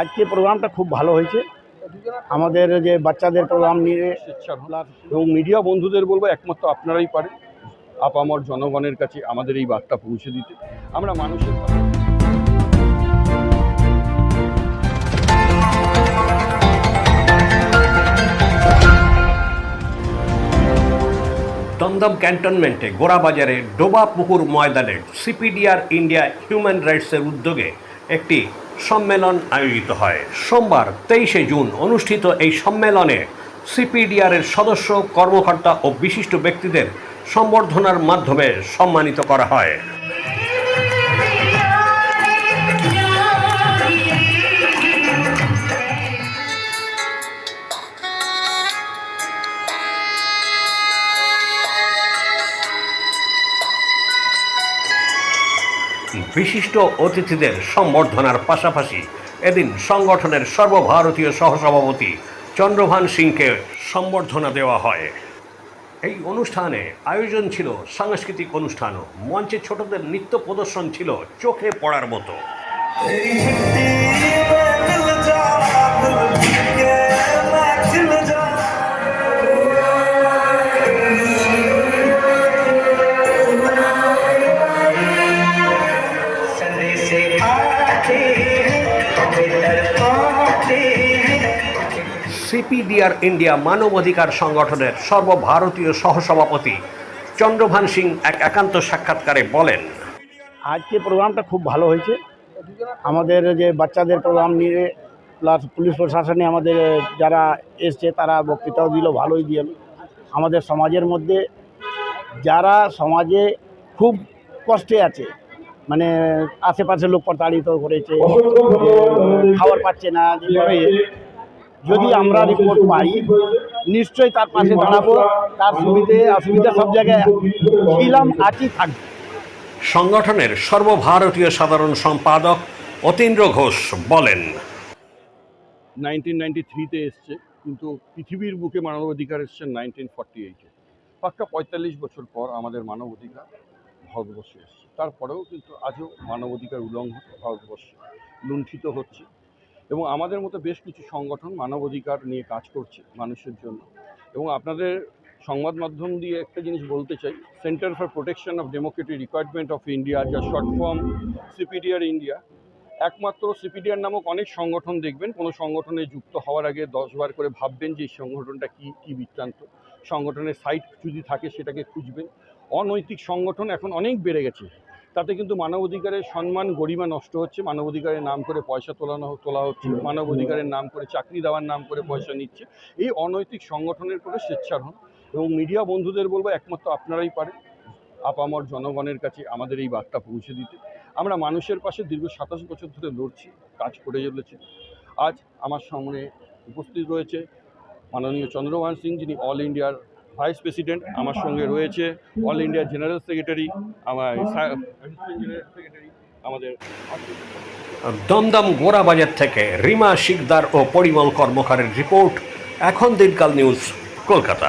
আজকে প্রোগ্রামটা খুব ভালো হয়েছে। আমাদের যে বাচ্চাদের প্রোগ্রাম নিয়ে এবং মিডিয়া বন্ধুদের বলব, একমাত্র আপনারাই পারেন। আপামর জনগণের কাছে আমাদের এই বার্তা পৌঁছে দিতে। আমরা মানুষের দমদম ক্যান্টনমেন্টে গোড়াবাজারে ডোবা পুকুর ময়দানে সিপিডিআর ইন্ডিয়া হিউম্যান রাইটসের উদ্যোগে একটি সম্মেলন আয়োজিত হয়। সোমবার তেইশে জুন অনুষ্ঠিত এই সম্মেলনে সিপিডিআরের সদস্য, কর্মকর্তা ও বিশিষ্ট ব্যক্তিদের সম্বর্ধনার মাধ্যমে সম্মানিত করা হয়। বিশিষ্ট অতিথিদের সম্বর্ধনার পাশাপাশি এদিন সংগঠনের সর্বভারতীয় সহসভাপতি চন্দ্রভান সিংকে সম্বর্ধনা দেওয়া হয়। এই অনুষ্ঠানে আয়োজন ছিল সাংস্কৃতিক অনুষ্ঠানও মঞ্চে ছোটদের নৃত্য প্রদর্শন ছিল চোখে পড়ার মতো। সিপিডিআর ইন্ডিয়া মানবাধিকার সংগঠনের সর্বভারতীয় সহসভাপতি চন্দ্রভান সিং এক একান্ত সাক্ষাৎকারে বলেন, আজকে প্রোগ্রামটা খুব ভালো হয়েছে। আমাদের যে বাচ্চাদের প্রোগ্রাম নিয়ে প্লাস পুলিশ প্রশাসনে আমাদের যারা এসছে, তারা বক্তৃতাও দিল, ভালোই দিল। আমাদের সমাজের মধ্যে যারা সমাজে খুব কষ্টে আছে মানে আশেপাশে লোক প্রতারিত করেছে খাবার পাচ্ছে না যদি আমরা রিপোর্ট পাই নিশ্চয়ই তার পাশে দাঁড়াবো তার সুবিধে অসুবিধা সব জায়গায় ছিলাম আছি থাকব। সংগঠনের সর্বভারতীয় সাধারণ সম্পাদক অতীন্দ্র ঘোষ বলেন নাইনটিন নাইনটি থ্রিতে এসছে কিন্তু পৃথিবীর বুকে মানবাধিকার এসছে নাইনটিন ফর্টি এইটে পাক্কা পঁয়তাল্লিশ বছর পর আমাদের মানবাধিকার ভারতবর্ষে এসছে। তারপরেও কিন্তু আজও মানবাধিকার উল্লঙ্ঘন ভারতবর্ষে লুণ্ঠিত হচ্ছে। এবং আমাদের মতো বেশ কিছু সংগঠন মানবাধিকার নিয়ে কাজ করছে মানুষের জন্য। এবং আপনাদের সংবাদ মাধ্যম দিয়ে একটা জিনিস বলতে চাই centre for protection of democratic requirement of India যা শর্ট ফর্ম সিপিডিআর ইন্ডিয়া একমাত্র সিপিডিআর নামক অনেক সংগঠন দেখবেন, কোনো সংগঠনে যুক্ত হওয়ার আগে দশবার করে ভাববেন যে এই সংগঠনটা কী কী বৃত্তান্ত। সংগঠনের সাইট যদি থাকে সেটাকে খুঁজবেন। অনৈতিক সংগঠন এখন অনেক বেড়ে গেছে। তাতে কিন্তু মানবাধিকারের সম্মান গরিমা নষ্ট হচ্ছে। মানবাধিকারের নাম করে পয়সা তোলানো তোলা হচ্ছে মানবাধিকারের নাম করে চাকরি দেওয়ার নাম করে পয়সা নিচ্ছে। এই অনৈতিক সংগঠনের করে স্বেচ্ছার হন এবং মিডিয়া বন্ধুদের বলব একমাত্র আপনারাই পারেন। আপামর জনগণের কাছে আমাদের এই বার্তা পৌঁছে দিতে। আমরা মানুষের পাশে দীর্ঘ সাতাশ বছর ধরে লড়ছি কাজ করে চলেছি। আজ আমার সামনে উপস্থিত রয়েছে মাননীয় চন্দ্রভান সিং যিনি অল ইন্ডিয়ার ভাইস প্রেসিডেন্ট আমার সঙ্গে রয়েছে, অল ইন্ডিয়া জেনারেল সেক্রেটারি, আমার আমাদের দমদম গোড়াবাজার থেকে রিমা শিকদার ও পরিমল কর্মকারের রিপোর্ট, এখন দিনকাল নিউজ, কলকাতা।